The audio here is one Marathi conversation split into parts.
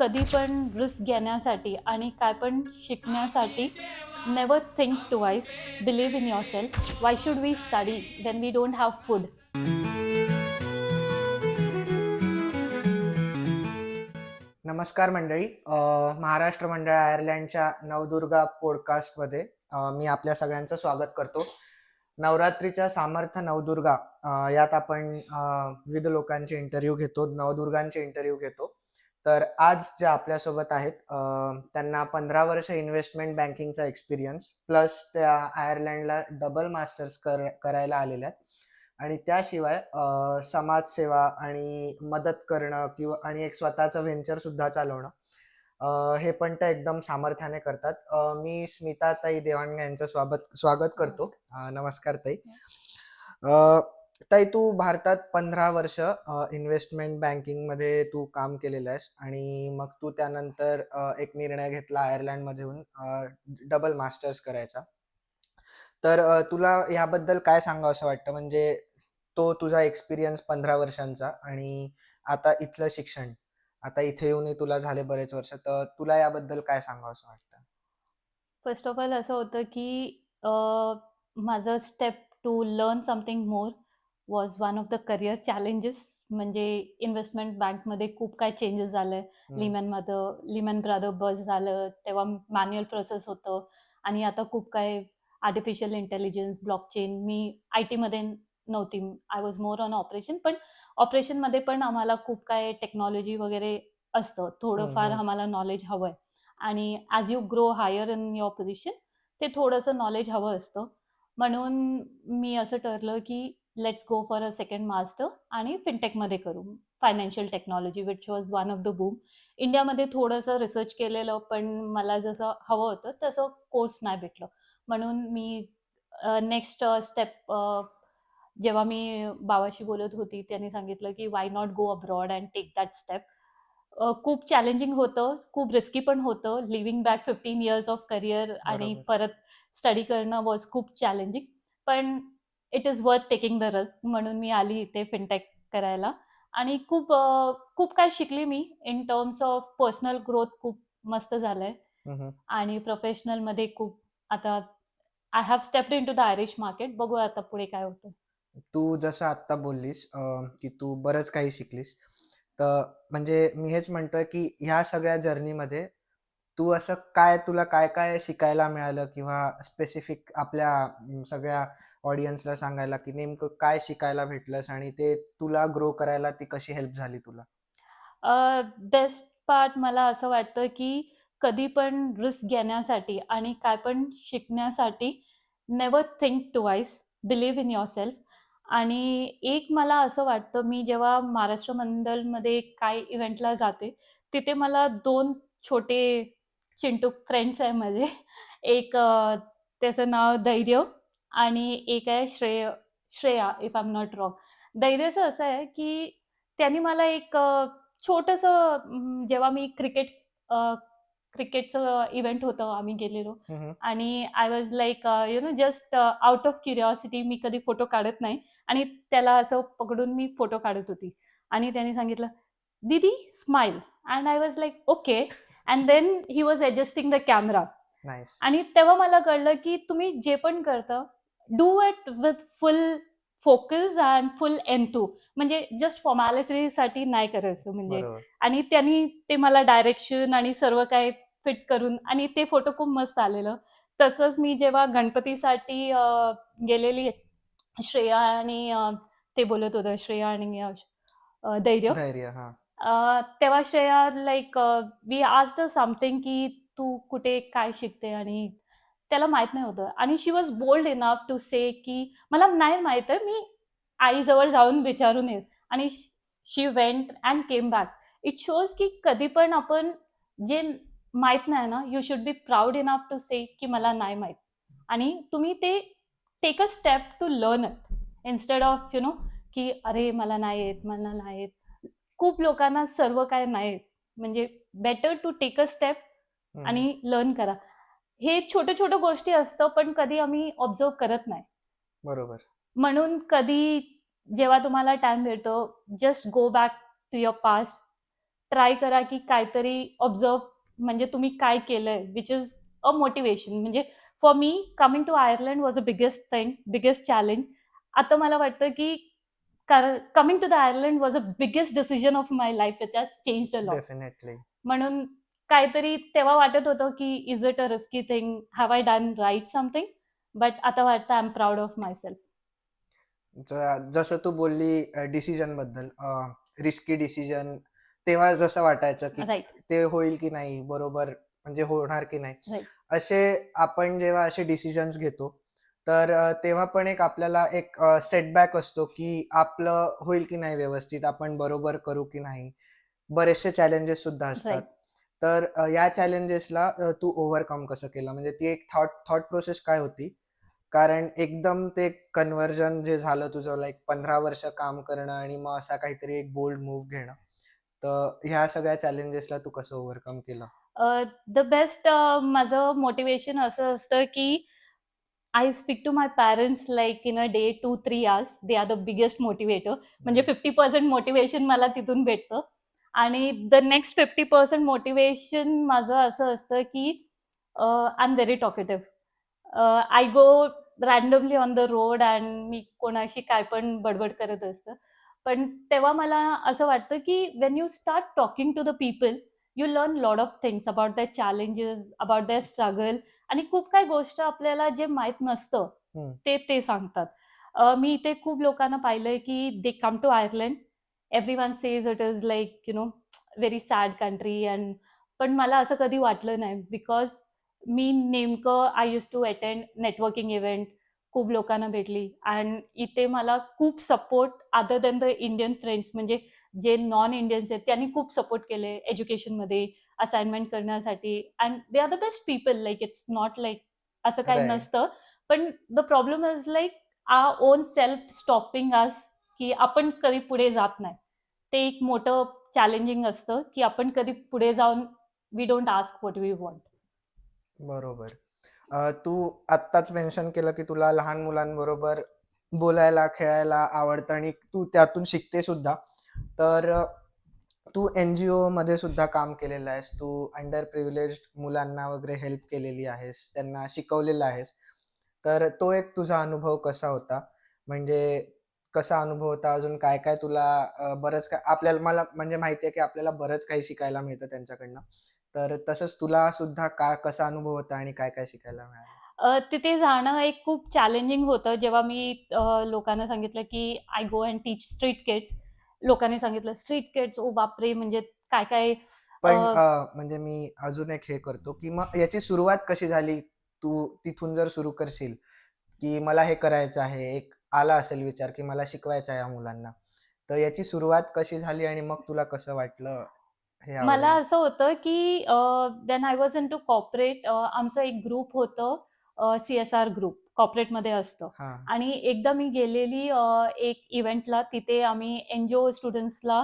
कधी पण रिस्क घेण्यासाठी आणि काय पण शिकण्यासाठी never think twice believe in yourself why should we study when we don't have food नमस्कार मंडळी. महाराष्ट्र मंडळ आयर्लंडच्या नवदुर्गा पॉडकास्टमध्ये मी आपल्या सगळ्यांचं स्वागत करतो. नवरात्रीच्या सामर्थ्य नवदुर्गा यात आपण विविध लोकांचे इंटरव्ह्यू घेतो नवदुर्गांचे इंटरव्ह्यू घेतो. तर आज जे आपल्यासोबत आहेत त्यांना पंधरा वर्ष इन्व्हेस्टमेंट बँकिंगचा एक्सपिरियन्स प्लस त्या आयर्लंडला डबल मास्टर्स कर करायला आलेल्या आहेत. आणि त्याशिवाय समाजसेवा आणि मदत करणं किंवा आणि एक स्वतःचं व्हेंचर सुद्धा चालवणं हे पण त्या एकदम सामर्थ्याने करतात. मी स्मिता ताई देवाणगे यांचं स्वागत स्वागत करतो. नमस्कार. ताई. ताई तू भारतात पंधरा वर्ष इन्व्हेस्टमेंट बँकिंगमध्ये तू काम केलेलं आहेस आणि मग तू त्यानंतर अ, एक निर्णय घेतला आयर्लंडमध्ये येऊन डबल मास्टर्स करायचा. तर अ, तुला याबद्दल काय सांगावं असं वाटतं? म्हणजे तो तुझा एक्सपिरियन्स पंधरा वर्षांचा आणि आता इथलं शिक्षण आता इथे येऊनही तुला झाले बरेच वर्ष तर तुला याबद्दल काय सांगावं असं वाटतं? फर्स्ट ऑफ ऑल असं होतं की अ, माझं step to learn something more was one of the career challenges म्हणजे इन्व्हेस्टमेंट बँकमध्ये खूप काय चेंजेस झाले लिमॅनमध्ये लिमॅन ब्रदर बस झालं तेव्हा मॅन्युअल प्रोसेस होतं. आणि आता खूप काय आर्टिफिशियल इंटेलिजन्स ब्लॉकचेन मी आय टीमध्ये नव्हती. I was more on operation पण ऑपरेशनमध्ये पण आम्हाला खूप काय टेक्नॉलॉजी वगैरे असतं. थोडंफार. आम्हाला नॉलेज हवं आहे आणि as you grow higher in your position ते थोडंसं नॉलेज हवं असतं. म्हणून मी असं ठरलं की let's go for a second master आणि फिनटेकमध्ये करू. Financial technology which was one of the boom इंडियामध्ये थोडंसं रिसर्च केलेलं पण मला जसं हवं होतं तसं कोर्स नाही भेटलं. म्हणून मी नेक्स्ट स्टेप जेव्हा मी बाबाशी बोलत होती त्यांनी सांगितलं की why not go abroad and take that step खूप चॅलेंजिंग होतं खूप रिस्की पण होतं. Living back fifteen years of career आणि परत स्टडी करणं वॉज खूप चॅलेंजिंग पण it is worth taking the risk म्हणून मी आली इथे फिनटेक करायला. आणि खूप खूप काय शिकली मी in terms of personal growth खूप मस्त झालंय. आणि प्रोफेशनलमध्ये खूप आता I have stepped into the Irish market बघू आता पुढे काय होतं. तू जसं आत्ता बोललीस की तू बरंच काही शिकलीस. तर म्हणजे मी हेच म्हणतोय की ह्या सगळ्या जर्नीमध्ये तू असं काय तुला काय काय शिकायला मिळालं? किंवा स्पेसिफिक आपल्या सगळ्या ऑडियन्सला सांगायला की नेमकं काय शिकायला भेटलंस आणि ते तुला ग्रो करायला ती कशी हेल्प झाली तुला? बेस्ट पार्ट मला असं वाटतं की कधी पण रिस्क घेण्यासाठी आणि काय पण शिकण्यासाठी never think twice believe in yourself आणि एक मला असं वाटतं मी जेव्हा महाराष्ट्र मंडलमध्ये काय इव्हेंटला जाते तिथे मला दोन छोटे चिंटूक फ्रेंड्स आहे माझे. एक त्याचं नाव धैर्य आणि एक आहे श्रेय Shreya if I am not wrong धैर्यचं असं आहे की त्यांनी मला एक छोटंसं जेव्हा मी क्रिकेट क्रिकेटचं इव्हेंट होतं आम्ही गेलेलो. आणि I was like you know just out of curiosity मी कधी फोटो काढत नाही. आणि त्याला असं पकडून मी फोटो काढत होती. आणि त्यांनी सांगितलं दीदी smile and I was like okay and then he was adjusting the camera आणि तेव्हा मला कळलं की तुम्ही जे पण करता do it with full focus and full enthu म्हणजे जस्ट फॉर्मॅलिटीसाठी नाही करायचं म्हणजे. आणि त्यांनी ते मला डायरेक्शन आणि सर्व काही फिट करून आणि ते फोटो खूप मस्त आलेलं. तसंच मी जेव्हा गणपतीसाठी गेलेली श्रेया आणि ते बोलत होतं श्रेया आणि धैर्य. तेव्हा Shreya like we asked something की तू कुठे काय शिकते आणि त्याला माहीत नाही होतं. आणि she was bold enough to say की मला नाही माहीत आहे मी आईजवळ जाऊन विचारून येईल. आणि she went and came back it shows की कधी पण आपण जे माहीत नाही ना you should be proud enough to say की मला नाही माहीत. आणि तुम्ही ते take a step to learn it instead of you know की अरे मला नाही येत मला नाही येत. खूप लोकांना सर्व काय नाही. म्हणजे better to take a step. आणि लर्न करा. हे छोटे छोटे गोष्टी असतं पण कधी आम्ही ऑब्झर्व करत नाही. बरोबर. म्हणून कधी जेव्हा तुम्हाला टाइम भेटतो just go back to your past try करा की काहीतरी ऑब्झर्व म्हणजे तुम्ही काय केलंय विच इज अ मोटिवेशन म्हणजे for me coming to Ireland was a biggest thing biggest challenge आता मला वाटतं की कारण coming to the Ireland was a biggest decision of my life has change a lot definitely म्हणून काहीतरी तेव्हा वाटत होतं की is it a risky thing have I done right something but आता वाटतं I am proud of myself जसं तू बोलली डिसिजनबद्दल रिस्की डिसिजन तेव्हा जसं वाटायचं की ते होईल की नाही बरोबर म्हणजे होणार की नाही. असे आपण जेव्हा असे डिसिजन्स घेतो तर तेव्हा पण एक आपल्याला एक सेटबॅक असतो की आपलं होईल की नाही व्यवस्थित आपण बरोबर करू की नाही. बरेचसे चॅलेंजेस सुद्धा असतात. तर या चॅलेंजेसला तू ओव्हरकम कसं केलं? म्हणजे ती एक थॉट थॉट प्रोसेस काय होती? कारण एकदम ते कन्व्हर्जन जे झालं तुझं लाईक पंधरा वर्ष काम करणं आणि मग असा काहीतरी एक बोल्ड मूव्ह घेणं. तर ह्या सगळ्या चॅलेंजेसला तू कसं ओव्हरकम केलं? द बेस्ट माझं मोटिवेशन असं असतं की I speak to my parents like in a day two three hours they are the biggest motivator म्हणजे फिफ्टी पर्सेंट मोटिवेशन मला तिथून भेटतं. आणि the next fifty percent motivation माझं असं असतं की I am very talkative I go randomly on the road and मी कोणाशी काय पण बडबड करत असतं. पण तेव्हा मला असं वाटतं की when you start talking to the people you learn lot of things about their challenges about their struggle आणि खूप काही गोष्ट आपल्याला जे माहीत नसतं. ते ते सांगतात. मी इथे खूप लोकांना पाहिलंय की they come to Ireland everyone says it is like you know very sad country and पण मला असं कधी वाटलं नाही बिकॉज मी नेमकं I use to attend networking event खूप लोकांना भेटली. अँड इथे मला खूप support other than the Indian friends म्हणजे जे नॉन इंडियन्स आहेत त्यांनी खूप सपोर्ट केले एज्युकेशनमध्ये असाइनमेंट करण्यासाठी. And they are the best people like it's not like असं काही. नसतं. पण the problem is like uh own self stopping us की आपण कधी पुढे जात नाही. ते एक मोठं चॅलेंजिंग असतं की आपण कधी पुढे जाऊन we don't ask what we want बरोबर. अ, तू आत्ताच मेन्शन केलं की तुला लहान मुलांबरोबर बोलायला खेळायला आवडतं आणि तू त्यातून शिकते सुद्धा. तर अ, तू एन जी ओमध्ये सुद्धा काम केलेलं आहेस. तू अंडर प्रिव्हिलेज मुलांना वगैरे हेल्प केलेली आहेस त्यांना शिकवलेलं आहेस. तर तो एक तुझा अनुभव कसा होता? म्हणजे कसा अनुभव होता? अजून काय काय तुला अ, बरंच काय आपल्याला मला म्हणजे माहिती आहे की आपल्याला बरंच काही शिकायला मिळतं त्यांच्याकडनं. तर तसंच तुला सुद्धा का कसा अनुभव होता आणि काय काय शिकायला मिळालं? तिथे जाणं एक खूप चॅलेंजिंग होतं. जेव्हा मी लोकांना सांगितलं की I go and teach street kids लोकांनी सांगितलं स्ट्रीट किड्स ओ बापरे! म्हणजे काय काय पण म्हणजे मी अजून एक हे करतो की मग याची सुरुवात कशी झाली? तू तिथून जर सुरू करशील की मला हे करायचं आहे एक आला असेल विचार की मला शिकवायचं आहे या मुलांना तर याची सुरुवात कशी झाली आणि मग तुला कसं वाटलं? हे मला असं होतं की then I was into corporate आमचं एक ग्रुप होतं सी एस आर ग्रुप कॉर्पोरेटमध्ये असतं. आणि एकदा मी गेलेली एक इव्हेंटला तिथे आम्ही एन जी ओ स्टुडंट्सला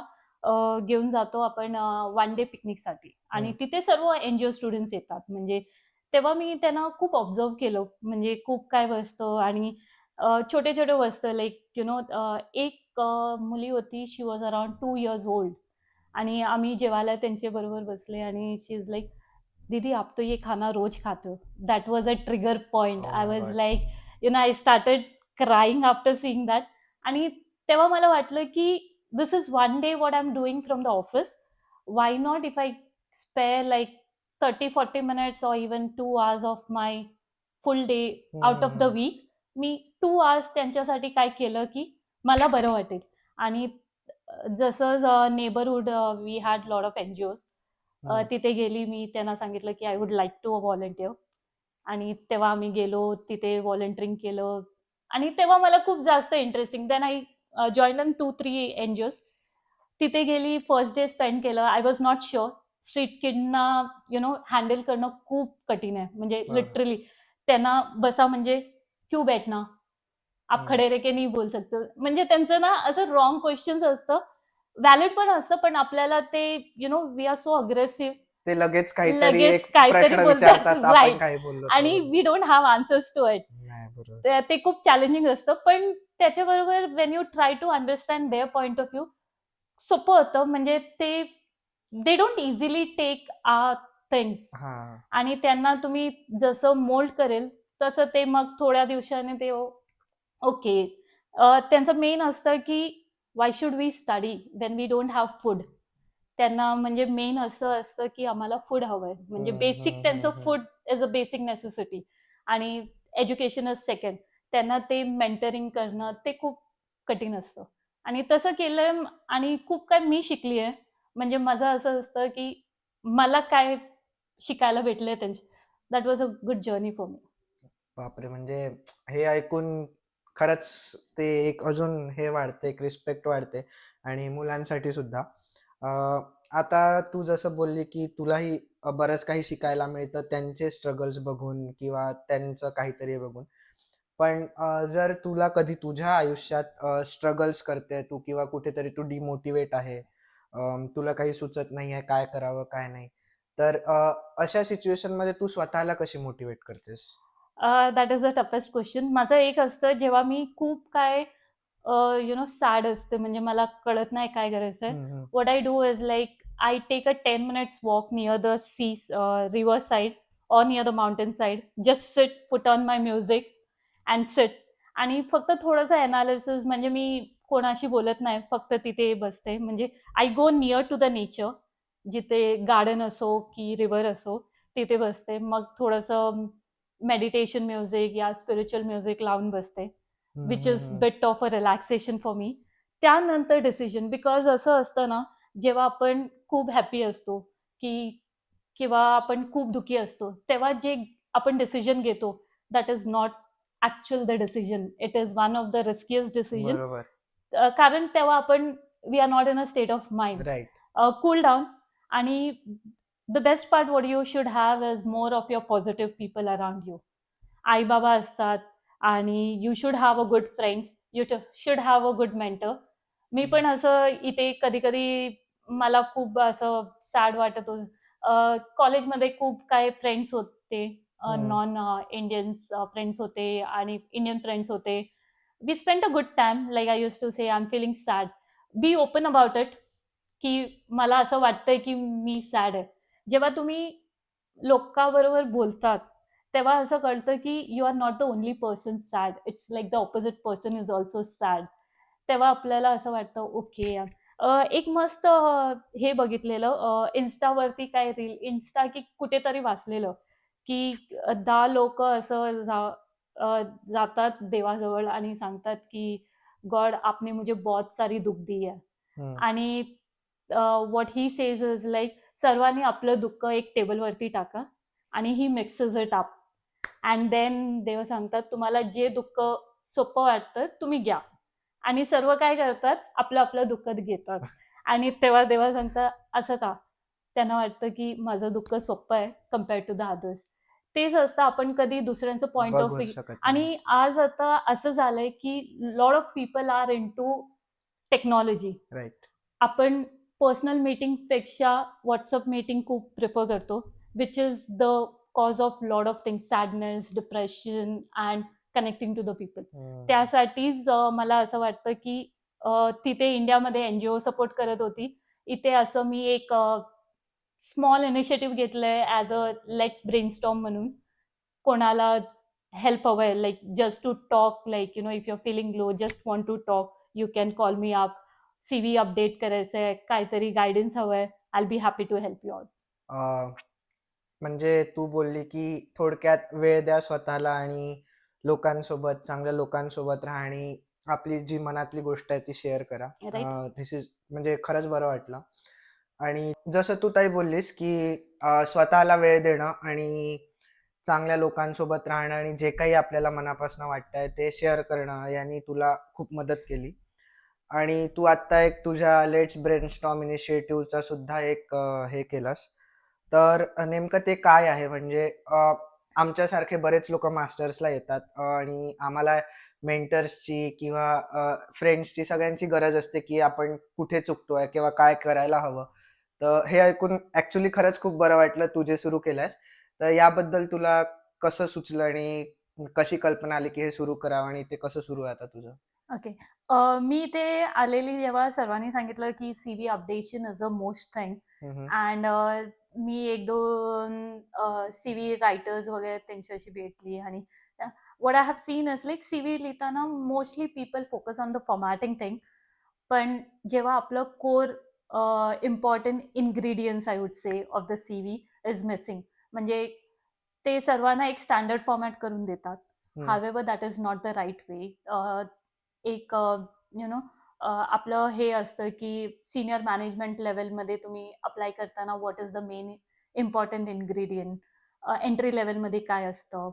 घेऊन जातो आपण वन डे पिकनिकसाठी आणि. तिथे सर्व एन जी ओ स्टुडंट्स येतात. म्हणजे तेव्हा मी त्यांना खूप ऑब्झर्व केलं. म्हणजे खूप काय बसतं आणि छोटे छोटे वस्तू लाईक यु नो एक मुली होती. She was around two years old आणि आम्ही जेवायला त्यांच्या बरोबर बसले आणि शी इज लाईक दीदी आप तो ये खाना रोज खाते हो. That was a trigger point Oh I was. Like you know I started crying after seeing that आणि तेव्हा मला वाटलं की this is one day what I am doing from the office why not if I spare like thirty forty minutes or even two hours of my full day out of the. Week me two hours त्यांच्यासाठी काय केलं की मला बरं वाटेल. आणि जसं neighbourhood we had lot of N G Os hmm. तिथे गेली मी त्यांना सांगितलं की I would like to volunteer आणि तेव्हा आम्ही गेलो तिथे व्हॉलेंटिअरिंग केलं. आणि तेव्हा मला खूप जास्त interesting then I join in two three N G Os तिथे गेली फर्स्ट डे स्पेंड केलं. I was not sure street किडना you know handle करणं खूप कठीण आहे. म्हणजे. लिटरली त्यांना बसा म्हणजे क्यू बैठना आप. खडे रह के नाही बोल सकते म्हणजे त्यांचं ना असं रॉंग क्वेश्चन्स असतं. व्हॅलिड पण असतं पण आपल्याला ते you know we are so aggressive ते लगेच काहीतरी लगेच एक काहीतरी प्रश्न बोलतात. विचारतात आपण Right. काही बोललो आणि. We don't have answers to it नाही बरोबर. ते ते खूप चॅलेंजिंग असतं. पण त्याच्याबरोबर when you try to understand their point of view सोपं होतं. म्हणजे ते they don't easily take uh things हा. आणि त्यांना तुम्ही जसं मोल्ड करेल तसं ते मग थोड्या दिवसाने ते ओके. त्यांचं मेन असतं की why should we study when we don't have food त्यांना म्हणजे मेन असं असतं की आम्हाला फूड हवंय. म्हणजे बेसिक त्यांचं food is a basic necessity आणि एज्युकेशन इज सेकंड त्यांना ते मेंटरिंग करणं ते खूप कठीण असतं. आणि तसं केलं आणि खूप काय मी शिकली आहे. म्हणजे माझं असं असतं की मला काय शिकायला भेटलंय त्यांच्या that was a good journey for me बापरे म्हणजे हे ऐकून खरंच ते एक अजून हे वाढते एक रिस्पेक्ट वाढते आणि मुलांसाठी सुद्धा. अं, आता तू जसं बोलली की तुलाही बरंच काही शिकायला मिळतं त्यांचे स्ट्रगल्स बघून किंवा त्यांचं काहीतरी बघून. पण अ, जर तुला कधी तुझ्या आयुष्यात स्ट्रगल्स करते तू किंवा कुठेतरी तू डिमोटिवेट आहे अम, तुला काही सुचत नाही आहे काय करावं काय नाही तर अ, अशा सिच्युएशनमध्ये तू स्वतःला कशी मोटिवेट करतेस? That is a toughest question माझं एक असतं जेव्हा मी खूप काय यु नो सॅड असते म्हणजे मला कळत नाही काय हम्म. what I do is like I take a 10 minutes walk near the sea, uh, river side or near the mountain side. Just sit, put on my music and sit. आणि फक्त थोडंसं अनालिसिस म्हणजे मी कोणाशी बोलत नाही फक्त तिथे बसते म्हणजे I go near to the nature जिथे गार्डन असो की रिव्हर असो तिथे बसते मग थोडंसं मेडिटेशन म्युझिक या स्पिरिच्युअल म्युझिक लावून बसते which is. Bit of a relaxation for me त्यानंतर डिसिजन बिकॉज असं असतं ना जेव्हा आपण खूप हॅपी असतो की किंवा आपण खूप दुखी असतो तेव्हा जे आपण डिसिजन घेतो that is not actual the decision it is one of the riskiest decision कारण तेव्हा आपण we are not in a state of mind cool down आणि the best part what you should have is more of your positive people around you आई बाबा असतात आणि you should have a good friends you should have a good mentor मी पण असं इथे कधी कधी मला खूप असं सॅड वाटत होतं. कॉलेजमध्ये खूप काय फ्रेंड्स होते. हम्म. नॉन इंडियन्स फ्रेंड्स होते आणि इंडियन फ्रेंड्स होते. We spend a good time like I use to say I am feeling sad be open about it की मला असं वाटतंय की मी सॅड आहे. जेव्हा तुम्ही लोकांबरोबर बोलतात तेव्हा असं कळतं की you are not the only person sad it's like the opposite person is also sad तेव्हा आपल्याला असं वाटतं ओके एक मस्त हे बघितलेलं इन्स्टावरती काय रील इन्स्टा की कुठेतरी वाचलेलं की दहा लोक असं जा- जातात देवाजवळ आणि सांगतात की गॉड आपने मुझे बहुत सारी दुःख दी है. हम्म. आणि what he says is like सर्वांनी आपलं दुःख एक टेबलवरती टाका आणि he mixes it up and then देव सांगतात तुम्हाला जे दुःख सोपं वाटतं तुम्ही घ्या. आणि सर्व काय करतात आपलं आपलं दुःख घेतात. आणि तेव्हा देवा सांगतात असं का? त्यांना वाटतं की माझं दुःख सोपं आहे कंपेअर टू द अदर्स तेच असतं आपण कधी दुसऱ्यांचं पॉइंट ऑफ व्ह्यू. आणि आज आता असं झालंय की lot of people are into technology आपण पर्सनल मीटिंगपेक्षा व्हॉट्सअप मीटिंग खूप प्रिफर करतो which is the cause of lot of things sadness depression and connecting to the people. त्यासाठीच मला असं वाटतं की तिथे इंडियामध्ये एन जी ओ सपोर्ट करत होती. इथे असं मी एक स्मॉल इनिशिएटिव्ह घेतलंय ॲज अ लेट्स ब्रेनस्टॉम म्हणून. कोणाला हेल्प हवंय like just to talk like you know if your feeling low just want to talk you can call me up C V update करायचं आहे काहीतरी गायडन्स हवंय. I be happy to help you uh, म्हणजे तू बोलली की थोडक्यात वेळ द्या स्वतःला आणि लोकांसोबत चांगल्या लोकांसोबत राहा आणि आपली जी मनातली गोष्ट आहे ती शेअर करा. धिस इज म्हणजे खरंच बरं वाटलं. आणि जसं तू ताई बोललीस की स्वतःला वेळ देणं आणि चांगल्या लोकांसोबत राहणं आणि जे काही आपल्याला मनापासून वाटतंय ते शेअर करणं यांनी तुला खूप मदत केली. आणि तू आत्ता एक तुझ्या लेट्स ब्रेन स्टॉम इनिशिएटिव्हचा सुद्धा एक अ, हे केलंस. तर नेमकं ते काय आहे? म्हणजे अ, आमच्यासारखे बरेच लोक मास्टर्सला येतात अ, आणि आम्हाला मेंटर्सची किंवा फ्रेंड्सची सगळ्यांची गरज असते की आपण कुठे चुकतोय किंवा काय करायला हवं. तर हे ऐकून ॲक्च्युली खरंच खूप बरं वाटलं तू जे सुरू केलंस तर याबद्दल तुला कसं सुचलं आणि कशी कल्पना आली की हे सुरू करावं आणि ते कसं सुरू आहे आता तुझं? ओके मी ते आलेली जेव्हा सर्वांनी सांगितलं की C V updation is a most thing. And मी एक दोन सी व्ही रायटर्स वगैरे त्यांच्याशी भेटली आणि what I have seen is like C V लिहिताना mostly people focus on the formatting thing पण जेव्हा आपलं core important ingredients I would say of the C V is missing म्हणजे ते सर्वांना एक स्टँडर्ड फॉर्मॅट करून देतात. हं. However that is not the right way एक यु नो आपलं हे असतं की सिनियर मॅनेजमेंट लेवलमध्ये तुम्ही अप्लाय करताना what is the main important ingredient entry लेवलमध्ये काय असतं?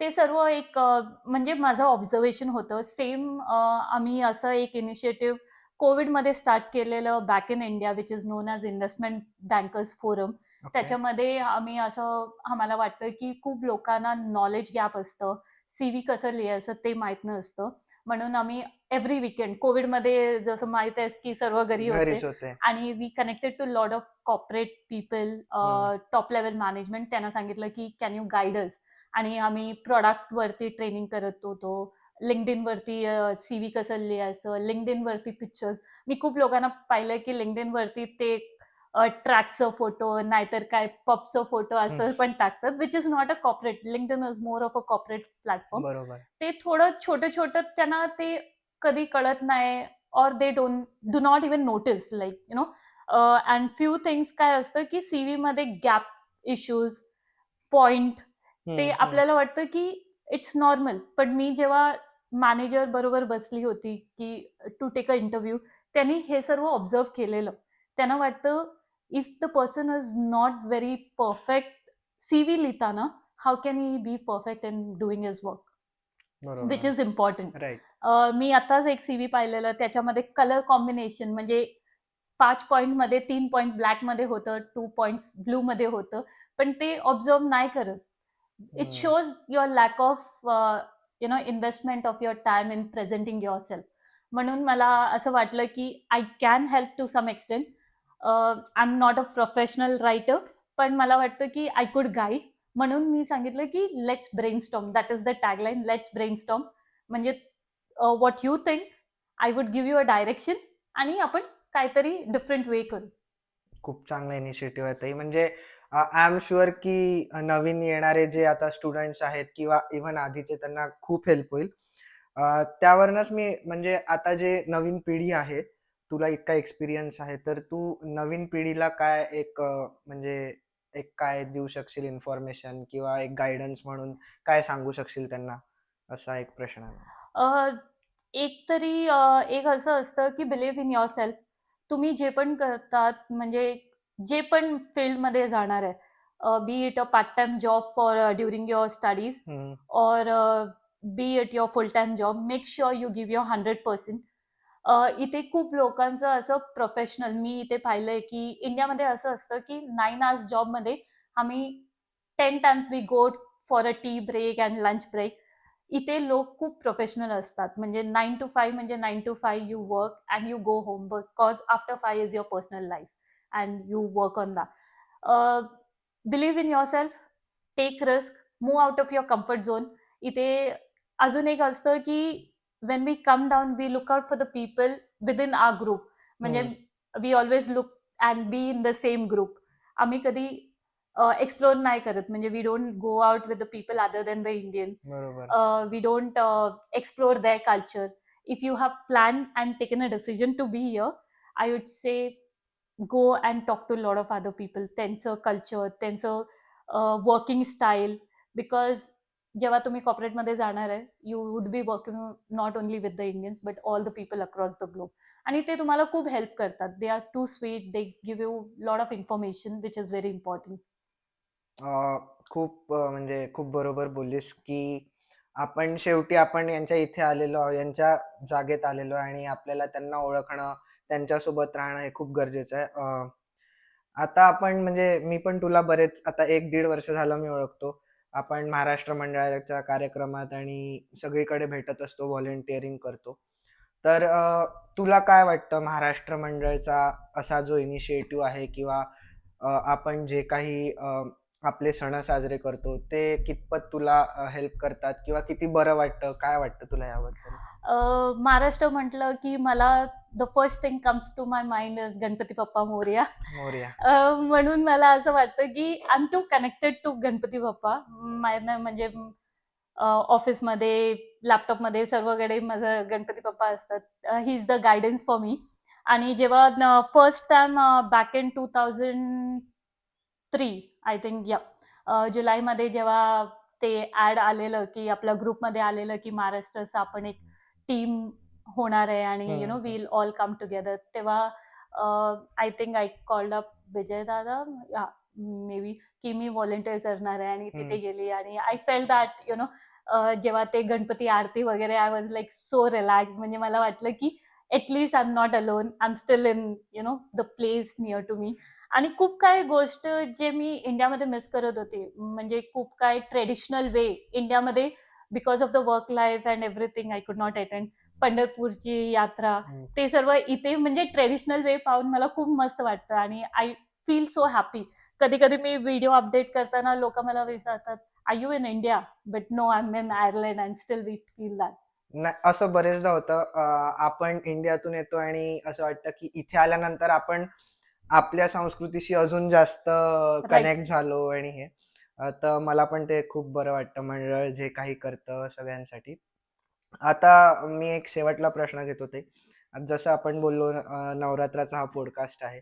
ते सर्व एक म्हणजे माझं ऑब्झर्वेशन होतं. सेम आम्ही असं एक इनिशिएटिव्ह कोविडमध्ये स्टार्ट केलेलं back in India which is known as investment bankers forum. त्याच्यामध्ये आम्ही असं आम्हाला वाटतं की खूप लोकांना नॉलेज गॅप असतं. सी व्ही कसं लिहायचं ते माहीत नसतं. म्हणून आम्ही एव्हरी विकेंड कोविडमध्ये जसं माहीत आहे की सर्व घरी होते. आणि we connected to lot of corporate people. Top level management त्यांना सांगितलं की कॅन यू गाईडस आणि आम्ही प्रॉडक्टवरती ट्रेनिंग करत होतो. लिंक्डइनवरती सी व्ही कसं लिहायचं? लिंक्डइनवरती पिक्चर्स मी खूप लोकांना पाहिलं की लिंक्डइनवरती ते ट्रॅकचं फोटो नाहीतर काय पबचं फोटो असं पण टाकतात which is not a corporate LinkedIn is more of a corporate platform. ते थोडं छोटं छोटं त्यांना ते कधी कळत नाही or they don't do not even notice like you know and few things काय असतं की सी व्हीमध्ये गॅप इश्यूज पॉइंट ते. आपल्याला वाटतं की इट्स नॉर्मल पण मी जेव्हा मॅनेजर बरोबर बसली होती की टू टेक अ इंटरव्ह्यू त्यांनी हे सर्व ऑब्झर्व केलेलं. त्यांना वाटतं if the person is not very perfect C V लिहिताना how can he be perfect in doing is work. Which is important. मी आताच एक सी व्ही पाहिलेलं त्याच्यामध्ये कलर कॉम्बिनेशन म्हणजे पाच पॉईंटमध्ये तीन पॉईंट ब्लॅकमध्ये होतं टू पॉईंट्स ब्लूमध्ये होतं पण ते ऑब्झर्व नाही करत it. Shows your lack of you know investment of your time in presenting yourself म्हणून मला असं वाटलं की I can help to some extent I am not a professional writer पण मला वाटतं की आय कुड गाईड म्हणून मी सांगितलं की let's brainstorm that is the tagline let's brainstorm म्हणजे what you think I would give you a direction आणि आपण काहीतरी डिफरंट वे करू खूप चांगला इनिशिएटिव्ह आहे ताई. म्हणजे आय एम शुअर की नवीन येणारे जे आता स्टुडंट्स आहेत किंवा इव्हन आधीचे त्यांना खूप हेल्प होईल. त्यावरनच त्यावरूनच मी म्हणजे आता जे नवीन पिढी आहे, तुला इतका एक्सपिरियन्स आहे, तर तू नवीन पिढीला काय एक म्हणजे एक काय देऊ शकशील इन्फॉर्मेशन किंवा एक गाईडन्स म्हणून काय सांगू शकशील त्यांना? असा एक प्रश्न आहे. अ, एक तरी एक असं असतं की बिलीव्ह इन युअर सेल्फ. तुम्ही जे पण करतात म्हणजे जे पण फील्डमध्ये जाणार आहे, be it a part time job for during your studies. Or be it your full time job, make sure you give your 100%. Uh, इथे खूप लोकांचं असं प्रोफेशनल मी इथे पाहिलंय की इंडियामध्ये असं असतं की नाईन आवर्स जॉबमध्ये आम्ही ten times we go for a tea break and lunch break. इथे लोक खूप प्रोफेशनल असतात. म्हणजे नाईन टू फाईव्ह म्हणजे nine to five you work and you go home because after five is your personal life and you work on that. Believe in yourself, take risk, move out of your comfort zone. इथे अजून एक असतं की when we come down we look out for the people within our group. म्हणजे हं. We always look and be in the same group. आम्ही कधी एक्सप्लोर नाही करत. म्हणजे we don't go out with the people other than the Indian. बरोबर. Uh, we don't uh, explore their culture. If you have planned and taken a decision to be here, I would say go and talk to a lot of other people. त्यांचं कल्चर, त्यांचं वर्किंग स्टाईल बिकॉज जेव्हा तुम्ही कॉपरेटमध्ये जाणार आहे, you would be working not only with the Indians but all the people across the globe. आणि ते तुम्हाला खूप हेल्प करतात. They are too sweet, they give you lot of information which is very important. खूप म्हणजे खूप बरोबर बोललीस की आपण शेवटी आपण यांच्या इथे आलेलो यांच्या जागेत आलेलो आहे आणि आपल्याला त्यांना ओळखणं, त्यांच्यासोबत राहणं हे खूप गरजेचं आहे. आता आपण म्हणजे मी पण तुला बरेच आता एक दीड वर्ष झालं मी ओळखतो. आपण महाराष्ट्र मंडळाच्या कार्यक्रमात आणि सगळीकडे भेटत असतो, व्हॉलेंटिअरिंग करतो. तर अ, तुला काय वाटतं महाराष्ट्र मंडळचा असा जो इनिशिएटिव्ह आहे किंवा अ, आपण जे काही अ, आपले सण साजरे करतो ते कितपत तुला हेल्प करतात किंवा किती बरं वाटतं? काय वाटतं तुला याबद्दल? महाराष्ट्र म्हटलं की मला the first thing comes to my mind is Ganpati Bappa Morya. Morya. म्हणून मला असं वाटतं की I am too connected to Ganpati Bappa. म्हणजे ऑफिसमध्ये लॅपटॉपमध्ये सर्वकडे माझं गणपती बाप्पा असतात. He is the guidance for me आणि जेव्हा first time back in two thousand three I think या जुलैमध्ये जेव्हा ते ॲड आलेलं की आपल्या ग्रुपमध्ये आलेलं की महाराष्ट्राचं आपण एक टीम होणार आहे आणि you know. Will all come together तेव्हा I think I called up Vijay Dada या मे बी की मी व्हॉलेंटिअर करणार आहे आणि तिथे. गेली आणि I fell that you know जेव्हा ते गणपती आरती वगैरे I was like so relax म्हणजे मला वाटलं की at least I am not alone I am still in you know the place near to me आणि खूप काही गोष्ट जे मी इंडियामध्ये मिस करत होते म्हणजे खूप काय ट्रेडिशनल वे इंडियामध्ये because of the work life and everything I could not attend पंढरपूरची यात्रा. ते सर्व इथे म्हणजे ट्रेडिशनल वे पाहून मला खूप मस्त वाटतं आणि आय फील सो हॅपी कधी कधी मी व्हिडिओ अपडेट करताना लोक मला विचारतात I you in India but no I am in Ireland and still we feel that नाही असं बरेचदा होतं. आपण इंडियातून येतो आणि असं वाटतं की इथे आल्यानंतर आपण आपल्या संस्कृतीशी अजून जास्त कनेक्ट झालो आणि हे. तर मला पण ते खूप बरं वाटतं मंडळ जे काही करतं सगळ्यांसाठी. आता मी एक शेवटला प्रश्न घेत होते जसं आपण बोललो नवरात्राचा हा पॉडकास्ट आहे.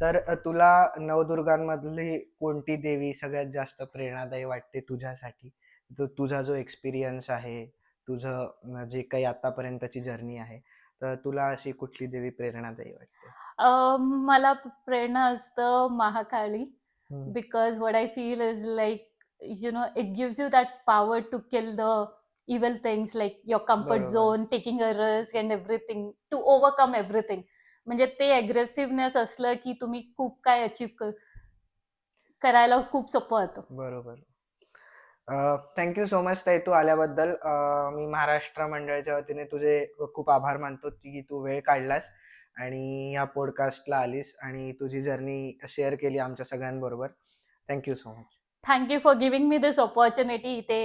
तर तुला नवदुर्गांमधली कोणती देवी सगळ्यात जास्त प्रेरणादायी वाटते तुझ्यासाठी? जो तुझा जो एक्सपिरियन्स आहे? तुझं जे काही आतापर्यंतची जर्नी आहे तर तुला अशी कुठली देवी प्रेरणादायी वाटते? मला प्रेरणा असत Mahakali because what I feel is like you know it give you that power to kill the evil things like your comfort zone taking a risk and everything to overcome everything म्हणजे ते अग्रेसिव्हनेस असलं की तुम्ही खूप काय अचीव्ह करायला खूप सोपं होतं बरोबर. थँक्यू सो मच ताई तू आल्याबद्दल. अं, मी महाराष्ट्र मंडळाच्या वतीने तुझे खूप आभार मानतो की तू वेळ काढलास आणि या पॉडकास्टला आलीस आणि तुझी जर्नी शेअर केली आमच्या सगळ्यांबरोबर. Thank you so much thank you for giving me this opportunity इथे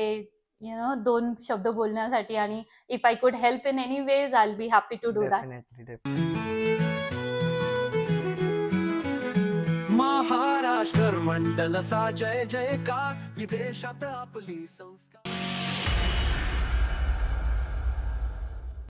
यु नो दोन शब्द बोलण्यासाठी आणि if I could help in any ways I be happy to do that definitely Maharashtra मंडलचा जय जय का विदेशात आपली संस्कार